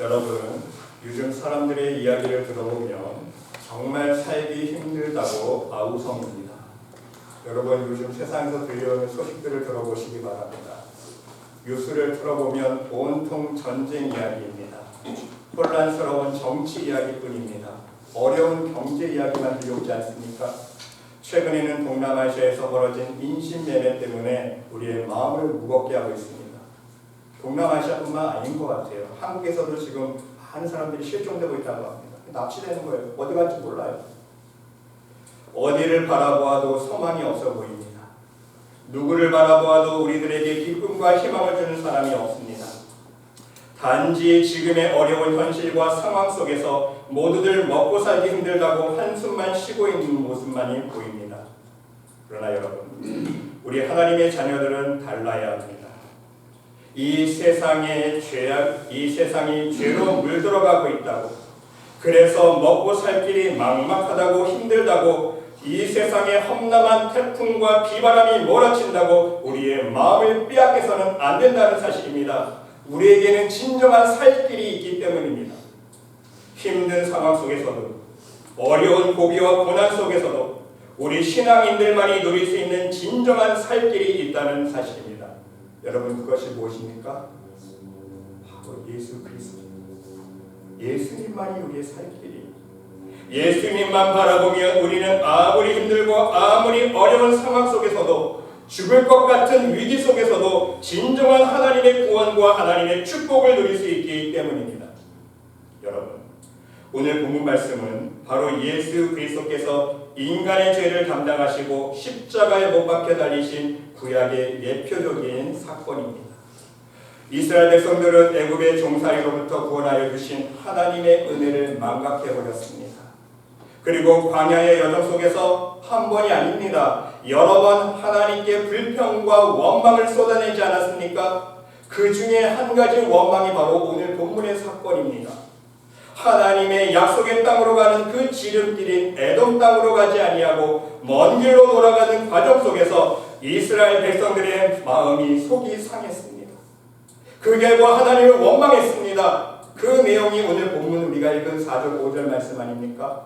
여러분, 요즘 사람들의 이야기를 들어보면 정말 살기 힘들다고 아우성입니다. 여러분, 요즘 세상에서 들려오는 소식들을 들어보시기 바랍니다. 뉴스를 틀어보면 온통 전쟁 이야기입니다. 혼란스러운 정치 이야기뿐입니다. 어려운 경제 이야기만 들려오지 않습니까? 최근에는 동남아시아에서 벌어진 인신매매 때문에 우리의 마음을 무겁게 하고 있습니다. 동남아시아뿐만 아닌 것 같아요. 한국에서도 지금 많은 사람들이 실종되고 있다고 합니다. 납치되는 거예요. 어디 갈지 몰라요. 어디를 바라보아도 소망이 없어 보입니다. 누구를 바라보아도 우리들에게 기쁨과 희망을 주는 사람이 없습니다. 단지 지금의 어려운 현실과 상황 속에서 모두들 먹고 살기 힘들다고 한숨만 쉬고 있는 모습만이 보입니다. 그러나 여러분, 우리 하나님의 자녀들은 달라야 합니다. 이 세상의 죄악, 이 세상이 죄로 물들어가고 있다고. 그래서 먹고 살 길이 막막하다고 힘들다고 이 세상에 험난한 태풍과 비바람이 몰아친다고 우리의 마음을 빼앗겨서는 안 된다는 사실입니다. 우리에게는 진정한 살 길이 있기 때문입니다. 힘든 상황 속에서도 어려운 고비와 고난 속에서도 우리 신앙인들만이 누릴 수 있는 진정한 살 길이 있다는 사실입니다. 여러분 그것이 무엇입니까? 바로 예수 그리스도. 예수님만이 우리의 살 길이. 예수님만 바라보면 우리는 아무리 힘들고 아무리 어려운 상황 속에서도 죽을 것 같은 위기 속에서도 진정한 하나님의 구원과 하나님의 축복을 누릴 수 있기 때문입니다. 여러분, 오늘 본문 말씀은 바로 예수 그리스도께서 인간의 죄를 담당하시고 십자가에 못 박혀 달리신 구약의 예표적인 사건입니다. 이스라엘 백성들은 애굽의 종살이로부터 구원하여 주신 하나님의 은혜를 망각해 버렸습니다. 그리고 광야의 여정 속에서 한 번이 아닙니다. 여러 번 하나님께 불평과 원망을 쏟아내지 않았습니까? 그 중에 한 가지 원망이 바로 오늘 본문의 사건입니다. 하나님의 약속의 땅으로 가는 그 지름길인 에돔 땅으로 가지 아니하고 먼 길로 돌아가는 과정 속에서 이스라엘 백성들의 마음이 속이 상했습니다. 그 결과 하나님을 원망했습니다. 그 내용이 오늘 본문 우리가 읽은 4절 5절 말씀 아닙니까?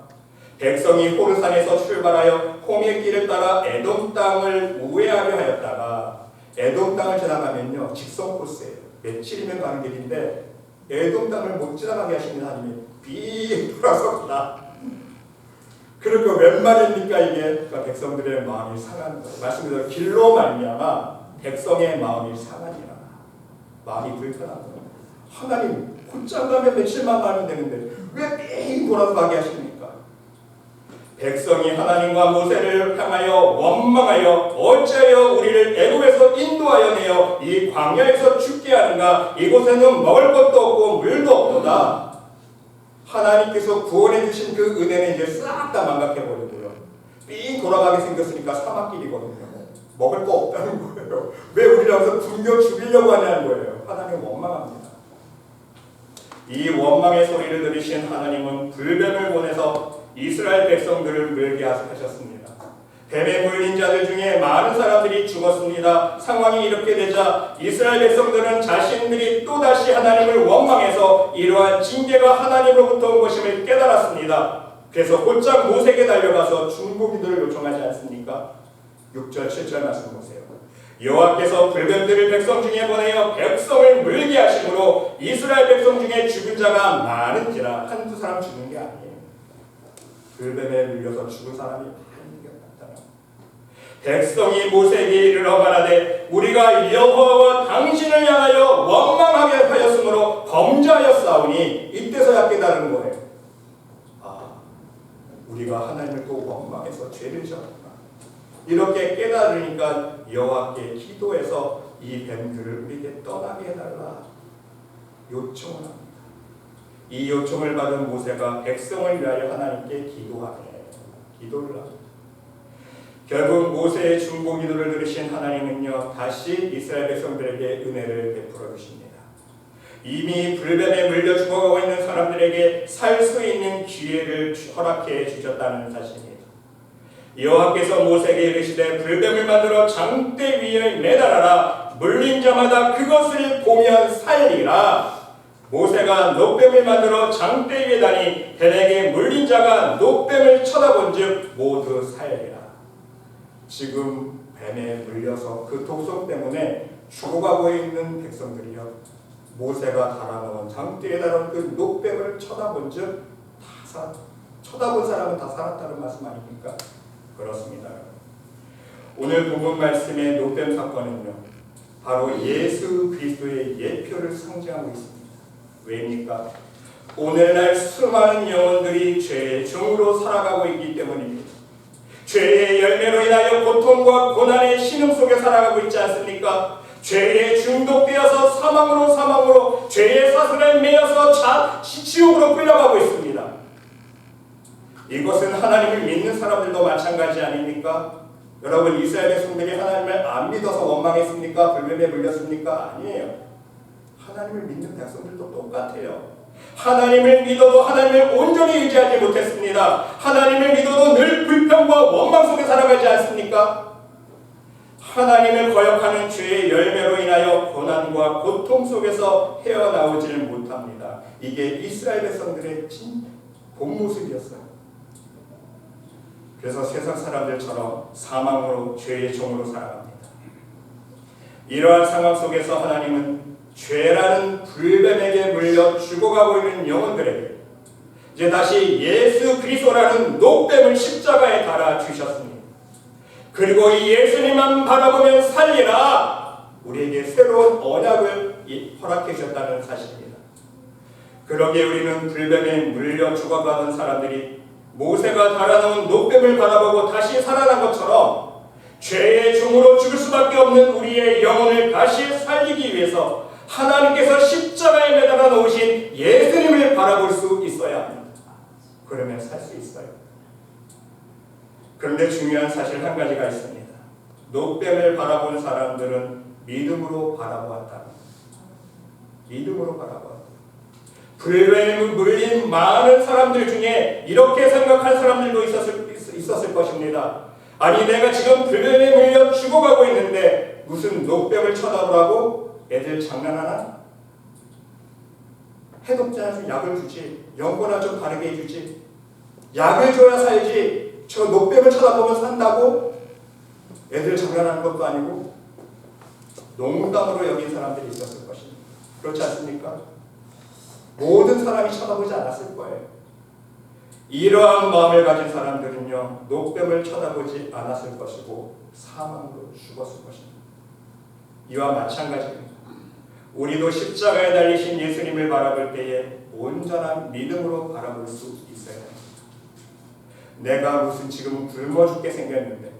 백성이 호르산에서 출발하여 홍해 길을 따라 에돔 땅을 우회하려 하였다가 에돔 땅을 지나가면요 직선 코스예요. 며칠이면 가는 길인데 땅을 못 지나가게 하시는 하나님이 빙 돌아섭니다. 그리고 웬 말입니까 이게? 그러니까 백성들의 마음이 상하는 거예요. 말씀대로 길로 말미암아 백성의 마음이 상하니라. 마음이 거예요. 하나님 곧장 가면 며칠만 가면 되는데 왜빙 돌아서 가게 하십니까? 백성이 하나님과 모세를 향하여 원망하여 어찌하여 우리를 애굽에서 인도하여 내어 이 광야에서 죽게 하는가? 이곳에는 먹을 것도 없고 물도 없도다. 하나님께서 구원해 주신 그 은혜는 이제 싹 다 망각해 버리고요. 삥 돌아가게 생겼으니까 사막길이거든요. 먹을 거 없다는 거예요. 왜 여기서 굶겨 죽이려고 하냐는 거예요. 하나님 원망합니다. 이 원망의 소리를 들으신 하나님은 불뱀을 보내서 이스라엘 백성들을 물게 하셨습니다. 뱀에 물린 자들 중에 많은 사람들이 죽었습니다. 상황이 이렇게 되자 이스라엘 백성들은 자신들이 또다시 하나님을 원망해서 이러한 징계가 하나님으로부터 온 것임을 깨달았습니다. 그래서 곧장 모세에게 달려가서 중보기도를 요청하지 않습니까? 6절 7절 말씀 보세요. 여호와께서 불뱀들을 백성 중에 보내어 백성을 물게 하심으로 이스라엘 백성 중에 죽은 자가 많은지라 한두 사람 죽는 게 아니에요. 불뱀에 물려서 죽은 사람이. 백성이 모세에게 이르러 말하되 우리가 여호와와 당신을 향하여 원망하게 하였으므로 범죄하였사오니 이때서야 깨달은 거예요. 아, 우리가 하나님을 또 원망해서 죄를 지었구나. 이렇게 깨달으니까 여호와께 기도해서 이 뱀들을 우리에게 떠나게 해달라 요청을 합니다. 이 요청을 받은 모세가 백성을 위하여 하나님께 기도하네 기도를 합니다. 결국 모세의 중보 기도를 들으신 하나님은요 다시 이스라엘 백성들에게 은혜를 베풀어 주십니다. 이미 불뱀에 물려 죽어가고 있는 사람들에게 살 수 있는 기회를 허락해 주셨다는 사실입니다. 여호와께서 모세에게 이르시되 불뱀을 만들어 장대 위에 매달아라 물린 자마다 그것을 보면 살리라 모세가 노뱀을 만들어 장대 위에 다니 벤에게 물린 자가 노뱀을 쳐다본즉 모두 살리라. 지금 뱀에 물려서 그 독성 때문에 죽어가고 있는 백성들이여 모세가 달아놓은 장대에 달은 그 노뱀을 쳐다본즉 다 살, 쳐다본 사람은 다 살았다는 말씀 아닙니까? 그렇습니다. 오늘 본문 말씀의 노뱀 사건은요, 바로 예수 그리스도의 예표를 상징하고 있습니다. 왜입니까? 오늘날 수많은 영혼들이 죄의 종으로 살아가고 있기 때문입니다. 죄의 열매로 인하여 고통과 고난의 신음 속에 살아가고 있지 않습니까? 죄에 중독되어서 사망으로 사망으로 죄의 사슬에 매여서 자, 지옥으로 끌려가고 있습니다. 이것은 하나님을 믿는 사람들도 마찬가지 아닙니까? 여러분 이스라엘 백성들이 하나님을 안 믿어서 원망했습니까? 불뱀에 물렸습니까? 아니에요. 하나님을 믿는 백성들도 똑같아요. 하나님을 믿어도 하나님을 온전히 의지하지 못했습니다. 하나님을 믿어도 늘 불평과 원망 속에 살아가지 않습니까? 하나님을 거역하는 죄의 열매로 인하여 고난과 고통 속에서 헤어나오지를 못합니다. 이게 이스라엘 백성들의 진 본 모습이었어요. 그래서 세상 사람들처럼 사망으로 죄의 종으로 살아갑니다. 이러한 상황 속에서 하나님은 죄라는 불뱀에게 물려 죽어가고 있는 영혼들에게 이제 다시 예수 그리스도라는 녹뱀을 십자가에 달아 주셨습니다. 그리고 이 예수님만 바라보면 살리라 우리에게 새로운 언약을 허락해 주셨다는 사실입니다. 그러기에 우리는 불뱀에 물려 죽어가는 사람들이 모세가 달아놓은 녹뱀을 바라보고 다시 살아난 것처럼 죄의 종으로 죽을 수밖에 없는 우리의 영혼을 다시 살리기 위해서 하나님께서 십자가에 매달아 놓으신 예수님을 바라볼 수 있어야 합니다. 그러면 살 수 있어요. 그런데 중요한 사실 한 가지가 있습니다. 녹뱀을 바라본 사람들은 믿음으로 바라보았다. 믿음으로 바라보았다. 불뱀에 물린 많은 사람들 중에 이렇게 생각한 사람들도 있었을, 있었을 것입니다. 아니 내가 지금 불뱀에 물려 죽어가고 있는데 무슨 녹뱀을 쳐다보라고 애들 장난하나? 해독자한테 약을 주지 연고나 좀 바르게 해주지 약을 줘야 살지 저 녹뱀을 쳐다보면 산다고 애들 장난하는 것도 아니고 농담으로 여긴 사람들이 있었을 것입니다. 그렇지 않습니까? 모든 사람이 쳐다보지 않았을 거예요. 이러한 마음을 가진 사람들은요, 녹뱀을 쳐다보지 않았을 것이고 사망으로 죽었을 것입니다. 이와 마찬가지입니다. 우리도 십자가에 달리신 예수님을 바라볼 때에 온전한 믿음으로 바라볼 수 합니다. 내가 무슨 지금 굶어 죽게 생겼는데,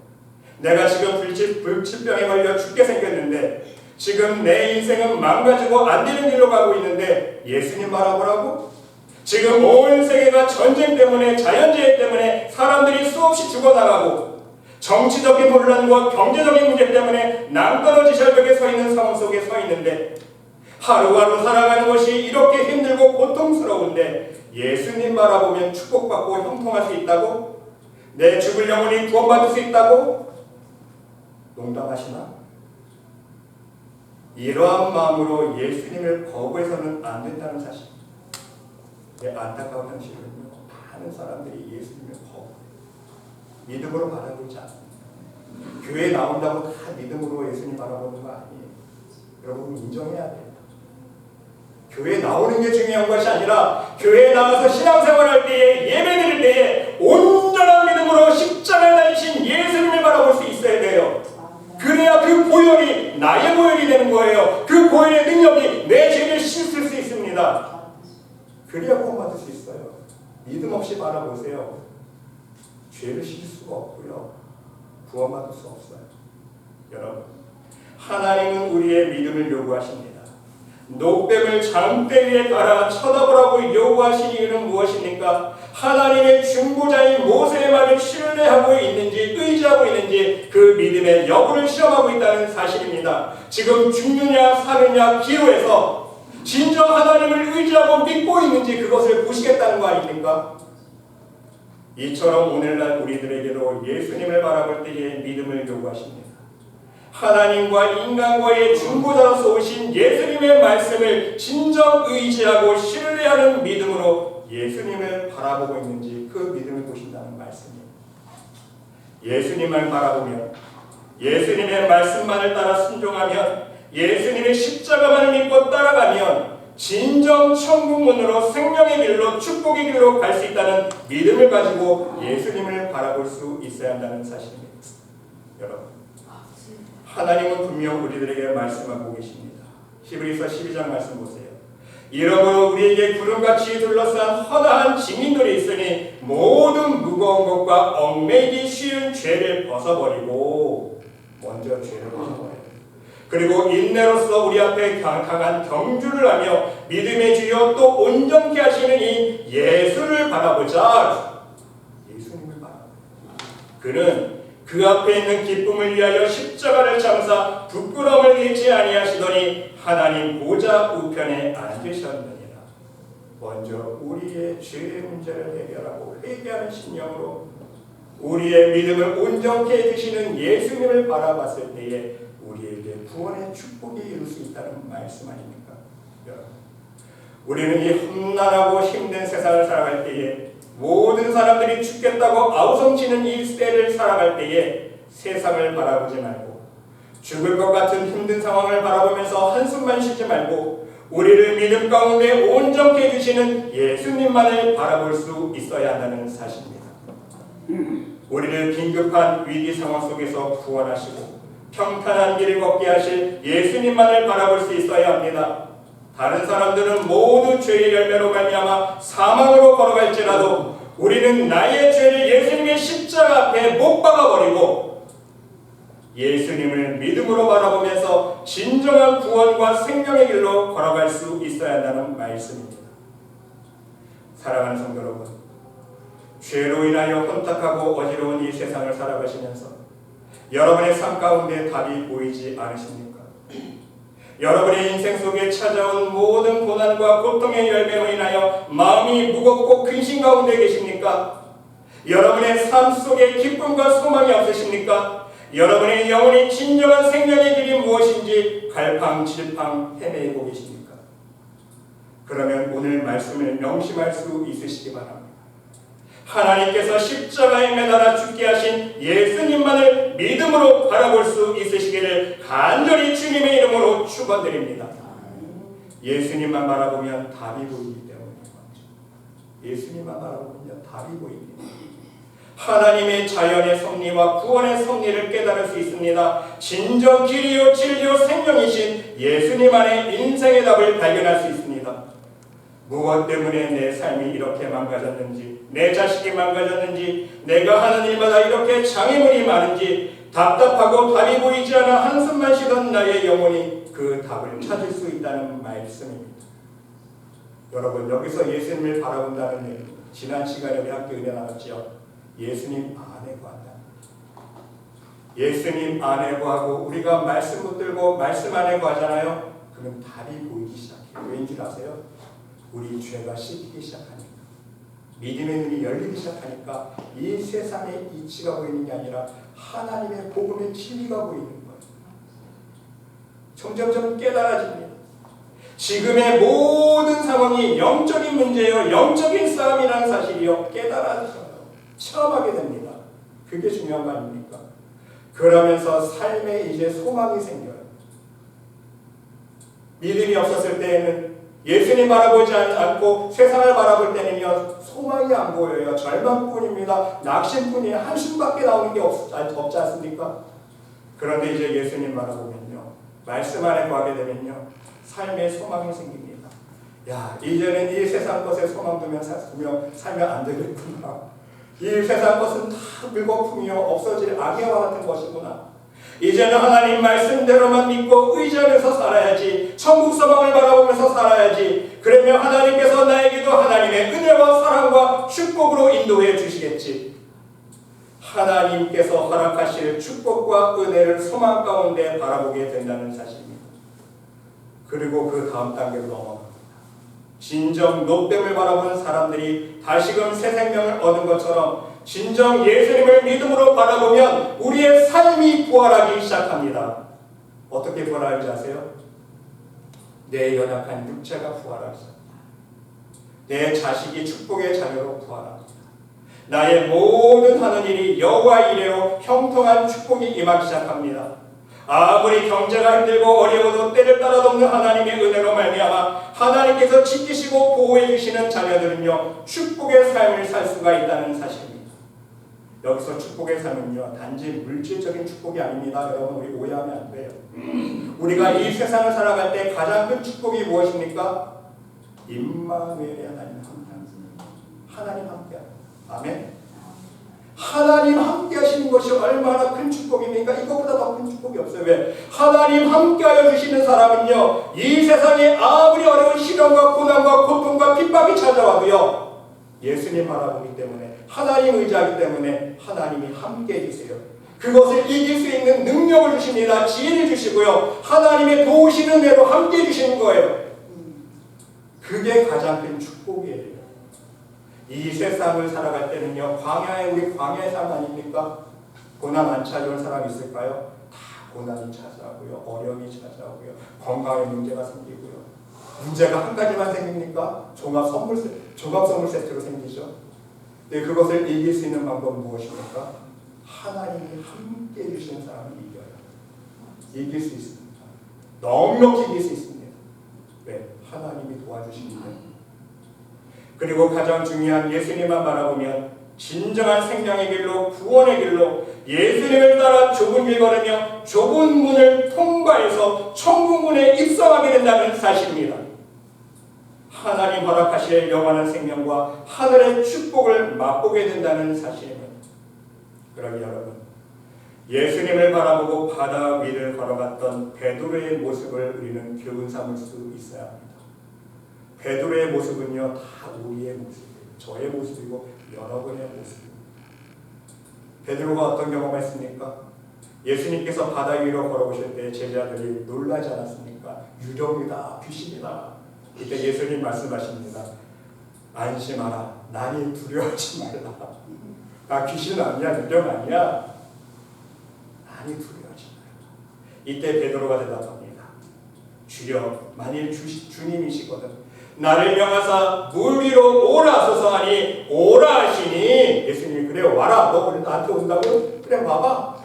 내가 지금 불치, 불치병에 걸려 죽게 생겼는데, 지금 내 인생은 망가지고 안 되는 길로 가고 있는데 예수님 바라보라고? 지금 온 세계가 전쟁 때문에 자연재해 때문에 사람들이 수없이 죽어나가고 정치적인 혼란과 경제적인 문제 때문에 낭떠러지 절벽에 서 있는 상황 속에 서 있는데 하루하루 살아가는 것이 이렇게 힘들고 고통스러운데 예수님 바라보면 축복받고 형통할 수 있다고? 내 죽을 영혼이 구원받을 수 있다고? 농담하시나? 이러한 마음으로 예수님을 거부해서는 안 된다는 사실. 예, 안타까운 현실은요. 많은 사람들이 예수님을 거부. 믿음으로 바라보지 않습니다. 교회 나온다고 다 믿음으로 예수님 바라보는 거 아니에요. 여러분 인정해야 돼요. 교회 나오는 게 중요한 것이 아니라 교회에 나가서 신앙생활할 때에 예배 드릴 때에 온전한 믿음으로 십자가에 달리신 예수님을 바라볼 수 있어야 돼요. 그래야 그 보혈이 나의 보혈이 되는 거예요. 그 보혈의 능력이 내 죄를 씻을 수 있습니다. 그래야 구원받을 수 있어요. 믿음 없이 바라보세요. 죄를 씻을 수가 없고요. 구원받을 수 없어요. 여러분, 하나님은 우리의 믿음을 요구하십니다. 녹뱀을 장대 위에 깔아 쳐다보라고 요구하신 이유는 무엇입니까? 하나님의 중보자인 모세의 말을 신뢰하고 있는지 의지하고 있는지 그 믿음의 여부를 시험하고 있다는 사실입니다. 지금 죽느냐 사느냐 기로에서 진정 하나님을 의지하고 믿고 있는지 그것을 보시겠다는 거 아닙니까? 이처럼 오늘날 우리들에게도 예수님을 바라볼 때에 믿음을 요구하십니다. 하나님과 인간과의 중보자로서 오신 예수님의 말씀을 진정 의지하고 신뢰하는 믿음으로 예수님을 바라보고 있는지 그 믿음을 보신다는 말씀입니다. 예수님을 바라보면 예수님의 말씀만을 따라 순종하면 예수님의 십자가만을 믿고 따라가면 진정 천국 문으로 생명의 길로 축복의 길로 갈 수 있다는 믿음을 가지고 예수님을 바라볼 수 있어야 한다는 사실입니다. 여러분, 하나님은 분명 우리들에게 말씀하고 계십니다. 히브리서 12장 말씀 보세요. 이러므로 우리에게 구름같이 둘러싼 허다한 증인들이 있으니 모든 무거운 것과 얽매이기 쉬운 죄를 벗어버리고 먼저 죄를 벗어버려요. 그리고 인내로서 우리 앞에 강한 경주를 하며 믿음의 주여 또 온전케 하시는 이 예수를 바라보자. 예수님을 바라보자. 그는 그 앞에 있는 기쁨을 위하여 십자가를 참사 부끄러움을 잃지 아니하시더니 하나님 보좌 우편에 앉으셨느니라. 먼저 우리의 죄의 문제를 해결하고 회개하는 심령으로 우리의 믿음을 온전케 해주시는 예수님을 바라봤을 때에 구원의 축복이 이룰 수 있다는 말씀 아닙니까? 우리는 이 험난하고 힘든 세상을 살아갈 때에 모든 사람들이 죽겠다고 아우성치는 이 시대를 살아갈 때에 세상을 바라보지 말고 죽을 것 같은 힘든 상황을 바라보면서 한숨만 쉬지 말고 우리를 믿음 가운데 온전케 해주시는 예수님만을 바라볼 수 있어야 한다는 사실입니다. 우리를 긴급한 위기 상황 속에서 구원하시고 평탄한 길을 걷게 하실 예수님만을 바라볼 수 있어야 합니다. 다른 사람들은 모두 죄의 열매로 말미암아 사망으로 걸어갈지라도 우리는 나의 죄를 예수님의 십자가 앞에 못 박아 버리고 예수님을 믿음으로 바라보면서 진정한 구원과 생명의 길로 걸어갈 수 있어야 한다는 말씀입니다. 사랑하는 성도 여러분, 죄로 인하여 혼탁하고 어지러운 이 세상을 살아가시면서 여러분의 삶 가운데 답이 보이지 않으십니까? 여러분의 인생 속에 찾아온 모든 고난과 고통의 열매로 인하여 마음이 무겁고 근심 가운데 계십니까? 여러분의 삶 속에 기쁨과 소망이 없으십니까? 여러분의 영혼이 진정한 생명의 길이 무엇인지 갈팡질팡 헤매고 계십니까? 그러면 오늘 말씀을 명심할 수 있으시기 바랍니다. 하나님께서 십자가에 매달아 죽게 하신 예수님만을 믿음으로 바라볼 수 있으시기를 간절히 주님의 이름으로 축원드립니다. 예수님만 바라보면 답이 보이기 때문입니다. 예수님만 바라보면 답이 보입니다. 하나님의 자연의 섭리와 구원의 섭리를 깨달을 수 있습니다. 진정 길이요 진리요 생명이신 예수님 안에 인생의 답을 발견할 수 있습니다. 무엇 때문에 내 삶이 이렇게 망가졌는지, 내 자식이 망가졌는지, 내가 하는 일마다 이렇게 장애물이 많은지, 답답하고 답이 보이지 않아 한숨만 쉬던 나의 영혼이 그 답을 찾을 수 있다는 말씀입니다. 여러분, 여기서 예수님을 바라본다는 일, 지난 시간에 우리 함께 은혜 나눴지요. 예수님 안에 구한다. 예수님 안에 구하고 우리가 말씀 붙들고 말씀 안에 구하잖아요. 그러면 답이 보이기 시작해요. 왠줄 아세요? 우리 죄가 씻기기 시작하니까 믿음의 눈이 열리기 시작하니까 이 세상의 이치가 보이는 게 아니라 하나님의 복음의 진리가 보이는 거예요. 점점점 깨달아집니다. 지금의 모든 상황이 영적인 문제요, 영적인 싸움이라는 사실이요 깨달아져요. 체험하게 됩니다. 그게 중요한 거 아닙니까? 그러면서 삶에 이제 소망이 생겨요. 믿음이 없었을 때에는 예수님 바라보지 않고 세상을 바라볼 때는요 소망이 안 보여요. 절망뿐입니다. 낙심뿐이 한숨밖에 나오는 게 없, 없지 않습니까? 그런데 이제 예수님 바라보면요. 말씀 안에 구하게 되면요. 삶의 소망이 생깁니다. 야 이제는 이 세상 것에 소망 두면 살면, 살면 안 되겠구나. 이 세상 것은 다 물거품이요. 없어질 악의와 같은 것이구나 이제는 하나님 말씀대로만 믿고 의지하면서 살아야지. 천국 소망을 바라보면서 살아야지. 그러면 하나님께서 나에게도 하나님의 은혜와 사랑과 축복으로 인도해 주시겠지. 하나님께서 허락하실 축복과 은혜를 소망 가운데 바라보게 된다는 사실입니다. 그리고 그 다음 단계로 넘어갑니다. 진정 높됨을 바라보는 사람들이 다시금 새 생명을 얻은 것처럼 진정 예수님을 믿음으로 바라보면 우리의 삶이 부활하기 시작합니다. 어떻게 부활하는지 아세요? 내 연약한 육체가 부활합니다. 내 자식이 축복의 자녀로 부활합니다. 나의 모든 하는 일이 여호와 이래로 형통한 축복이 임하기 시작합니다. 아무리 경제가 힘들고 어려워도 때를 따라 돕는 하나님의 은혜로 말미암아 하나님께서 지키시고 보호해 주시는 자녀들은요 축복의 삶을 살 수가 있다는 사실입니다. 여기서 축복의 삶은요 단지 물질적인 축복이 아닙니다. 여러분 우리 오해하면 안 돼요. 우리가 이 세상을 살아갈 때 가장 큰 축복이 무엇입니까? 임마누엘의 하나님 함께하십니다. 하나님 함께. 아멘. 하나님 함께 하시는 것이 얼마나 큰 축복입니까? 이것보다 더 큰 축복이 없어요. 왜? 하나님 함께하여 주시는 사람은요, 이 세상에 아무리 어려운 시련과 고난과 고통과 핍박이 찾아와도요, 예수님 바라보기 때문에, 하나님 의지하기 때문에 하나님이 함께 해주세요. 그것을 이길 수 있는 능력을 주십니다. 지혜를 주시고요. 하나님의 도우시는 대로 함께 해주시는 거예요. 그게 가장 큰 축복이에요. 이 세상을 살아갈 때는요, 광야에 우리 광야의 삶 아닙니까? 고난 안 찾아올 사람 있을까요? 다 고난이 찾아오고요, 어려움이 찾아오고요, 건강에 문제가 생기고요. 문제가 한 가지만 생깁니까? 종합 선물 세, 종합 선물 세트로 생기죠. 네, 그것을 이길 수 있는 방법은 무엇입니까? 하나님이 함께 해주시는 사람을 이겨요. 이길 수 있습니다. 넉넉히 이길 수 있습니다. 네, 하나님이 도와주십니다. 그리고 가장 중요한 예수님만 바라보면 진정한 생명의 길로 구원의 길로 예수님을 따라 좁은 길 걸으며 좁은 문을 통과해서 천국 문에 입성하게 된다는 사실입니다. 하나님 허락하실 영원한 생명과 하늘의 축복을 맛보게 된다는 사실입니다. 그러니 여러분 예수님을 바라보고 바다 위를 걸어갔던 베드로의 모습을 우리는 교훈 삼을 수 있어야 합니다. 베드로의 모습은요 다 우리의 모습이에요. 저의 모습이고 여러분의 모습입니다. 베드로가 어떤 경험을 했습니까? 예수님께서 바다 위로 걸어오실 때 제자들이 놀라지 않았습니까? 유령이다, 귀신이다. 이때 예수님 말씀하십니다. 안심하라. 나니 두려워하지 말라. 나 귀신 아니야, 유령 아니야. 나니 두려워하지 말라. 이때 베드로가 대답합니다. 주여, 만일 주, 주님이시거든 나를 명하사 물 위로 오라 하소서 하니 오라 하시니 예수님이 그래 와라 너 오늘 나한테 온다고 그래 와봐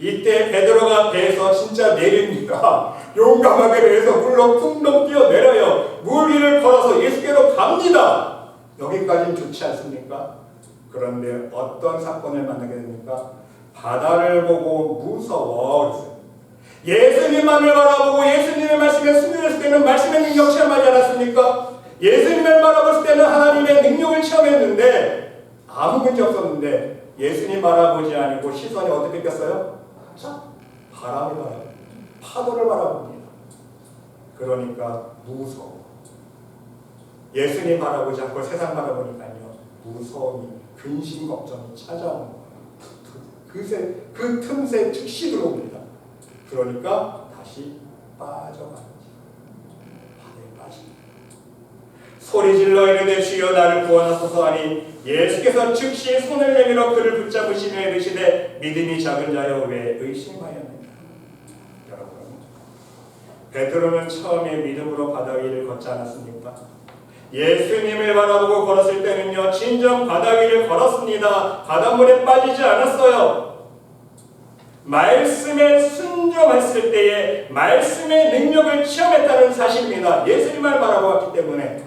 이때 베드로가 배에서 진짜 내립니다 용감하게 배에서 물로 풍덩 뛰어내려요 물 위를 걸어서 예수께로 갑니다 여기까지는 좋지 않습니까? 그런데 어떤 사건을 만나게 됩니까? 바다를 보고 무서워. 예수님만을 바라보고 예수님의 말씀에 순종했을 때는 말씀의 능력 체험하지 않았습니까? 예수님을 바라봤을 때는 하나님의 능력을 체험했는데 아무 문제 없었는데 예수님 바라보지 아니고 시선이 어떻게 꼈어요? 바람을 바라봅니다. 파도를 바라봅니다. 그러니까 무서워. 예수님 바라보지 않고 세상 바라보니까요 무서움이 근심 걱정이 찾아오는 거예요. 그새 그 틈새 즉시 들어옵니다. 그러니까 다시 빠져가는 빠집니다. 소리 질러 이르되 주여 나를 구원하소서 하니 예수께서 즉시 손을 내밀어 그를 붙잡으시며 이르시되 믿음이 작은 자여 왜 의심하였느냐 여러분 베드로는 처음에 믿음으로 바다 위를 걷지 않았습니까? 예수님을 바라보고 걸었을 때는요 진정 바다 위를 걸었습니다 바닷물에 빠지지 않았어요 말씀에 순종했을 때에 말씀의 능력을 체험했다는 사실입니다. 예수님을 바라보았기 때문에.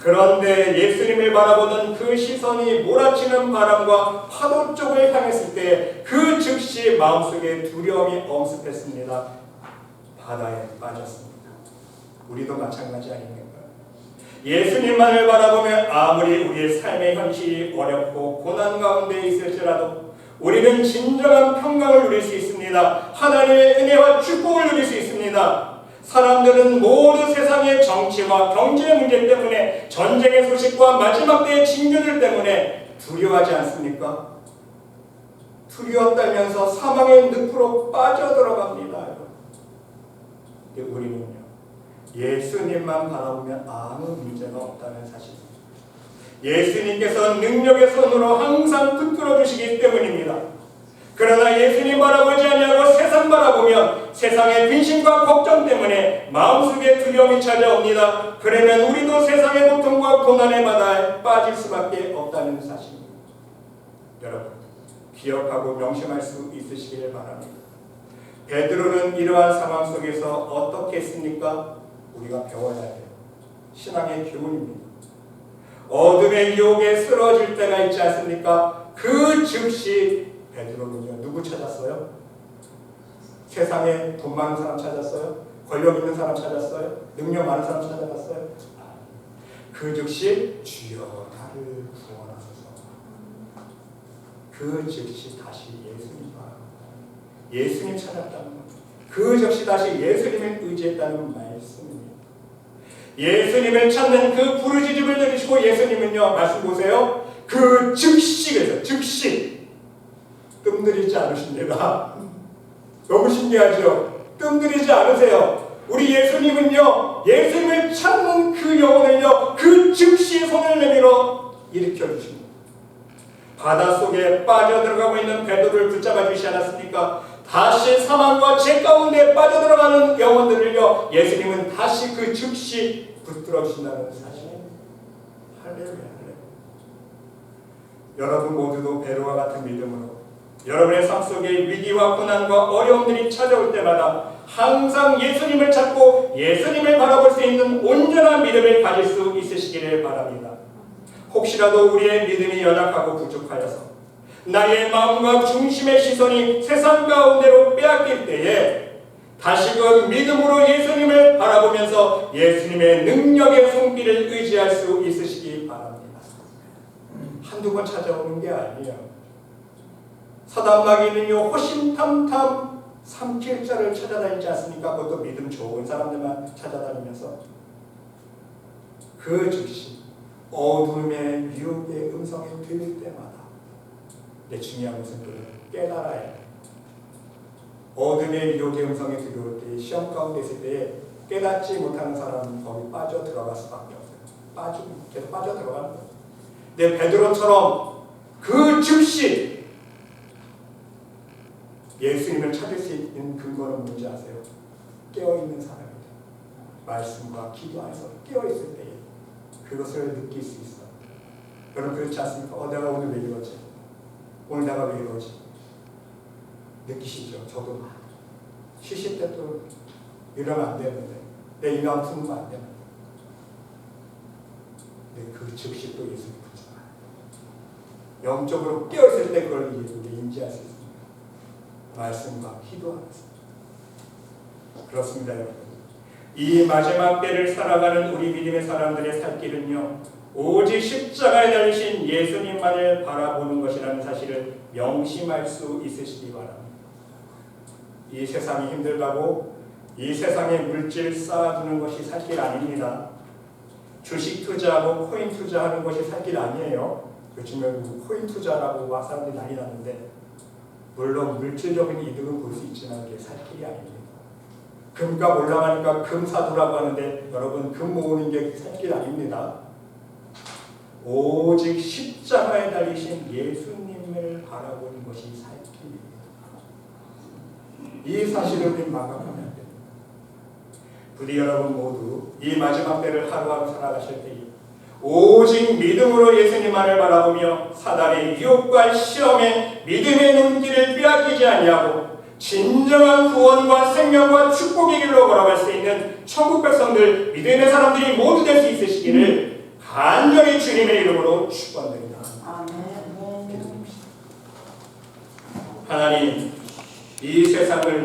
그런데 예수님을 바라보던 그 시선이 몰아치는 바람과 파도 쪽을 향했을 때 그 즉시 마음속에 두려움이 엄습했습니다. 바다에 빠졌습니다. 우리도 마찬가지 아닙니까? 예수님만을 바라보면 아무리 우리의 삶의 현실이 어렵고 고난 가운데 있을지라도 우리는 진정한 평강을 누릴 수 있습니다. 하나님의 은혜와 축복을 누릴 수 있습니다. 사람들은 모두 세상의 정치와 경제 문제 때문에 전쟁의 소식과 마지막 때의 징조들 때문에 두려워하지 않습니까? 두려워 떨면서 사망의 늪으로 빠져들어갑니다. 근데 우리는요, 예수님만 바라보면 아무 문제가 없다는 사실입니다. 예수님께서 능력의 손으로 항상 붙들어 주시기 때문입니다. 그러나 예수님 바라보지 아니하고 세상 바라보면 세상의 근심과 걱정 때문에 마음속에 두려움이 찾아옵니다. 그러면 우리도 세상의 고통과 고난의 바다에 빠질 수밖에 없다는 사실입니다. 여러분, 기억하고 명심할 수 있으시길 바랍니다. 베드로는 이러한 상황 속에서 어떻게 했습니까? 우리가 배워야 해요. 신앙의 교훈입니다. 어둠의 유혹에 쓰러질 때가 있지 않습니까? 그 즉시 베드로는요 누구 찾았어요? 세상에 돈 많은 사람 찾았어요? 권력 있는 사람 찾았어요? 능력 많은 사람 찾아갔어요? 그 즉시 주여 나를 구원하소서. 그 즉시 다시 예수님 바 예수님 찾았다는. 그 즉시 다시 예수님을 의지했다는 말씀입니다. 예수님을 찾는 그 부르짖음을 들으시고 예수님은요 말씀 보세요. 그 즉시 그래서 즉시 뜸들이지 않으십니다. 너무 신기하죠? 뜸들이지 않으세요. 우리 예수님은요 예수님을 찾는 그 영혼을요 그 즉시 손을 내밀어 일으켜 주십니다. 바닷속에 빠져들어가고 있는 베드로를 붙잡아 주시지 않았습니까? 다시 사망과 죄 가운데 빠져들어가는 영혼들을요 예수님은 다시 그 즉시 붙들어 주신다는 사실 할렐루야 여러분 모두도 베드로와 같은 믿음으로 여러분의 삶 속에 위기와 고난과 어려움들이 찾아올 때마다 항상 예수님을 찾고 예수님을 바라볼 수 있는 온전한 믿음을 가질 수 있으시기를 바랍니다. 혹시라도 우리의 믿음이 연약하고 부족하여서 나의 마음과 중심의 시선이 세상 가운데로 빼앗길 때에 다시금 믿음으로 예수님을 바라보면서 예수님의 능력의 손길을 의지할 수 있으시기 바랍니다. 한두 번 찾아오는 게 아니에요. 사단마귀는요 호심탐탐 삼킬 자를 찾아다니지 않습니까? 그것도 믿음 좋은 사람들만 찾아다니면서 그 즉시 어둠의 유혹의 음성이 들릴 때마다 내 중요한 것은 그걸 깨달아야 해. 어둠의 유혹의 음성이 들려올 때 시험 가운데 있을 때 깨닫지 못하는 사람은 거기 빠져 들어갈 수밖에 없어요. 빠져 계속 빠져 들어가는 거예요. 내 베드로처럼 그 즉시 예수님을 찾을 수 있는 근거는 뭔지 아세요? 깨어 있는 사람이다. 말씀과 기도 안에서 깨어 있을 때에 그것을 느낄 수 있어. 여러분 그렇지 않습니까? 어, 내가 오늘 왜 이러지? 오늘 내가 왜 이러지? 느끼시죠? 저도 쉬실 때도 이러면 안 되는데 내 이마음 품으면 안 되는데 근데 그 즉시 또 예수님 붙잖아요. 영적으로 깨어있을 때 그걸 인지할 수 있습니다. 말씀과 기도 안에서 그렇습니다 여러분. 이 마지막 때를 살아가는 우리 믿음의 사람들의 살 길은요 오직 십자가에 달리신 예수님만을 바라보는 것이라는 사실을 명심할 수 있으시기 바랍니다. 이 세상이 힘들다고 이 세상에 물질 쌓아두는 것이 살 길 아닙니다. 주식 투자하고 코인 투자하는 것이 살 길 아니에요. 요즘에 코인 투자라고 막 사람들이 난리 났는데 물론 물질적인 이득은 볼 수 있지만 그게 살 길이 아닙니다. 금값 올라가니까 금 사두라고 하는데 여러분 금 모으는 게 살 길 아닙니다. 오직 십자가에 달리신 예수님을 바라보는 것이 살 길입니다. 이 사실을 우리 망각하면 안 됩니다. 부디 여러분 모두 이 마지막 때를 하루하루 살아가실 때에 오직 믿음으로 예수님만을 바라보며 사단의 유혹과 시험에 믿음의 눈길을 빼앗기지 아니하고 진정한 구원과 생명과 축복의 길로 걸어갈 수 있는 천국 백성들 믿음의 사람들이 모두 될 수 있으시기를 간절히 주님의 이름으로 축원드립니다. 아멘. 기도합시다. 하나님 이 세상을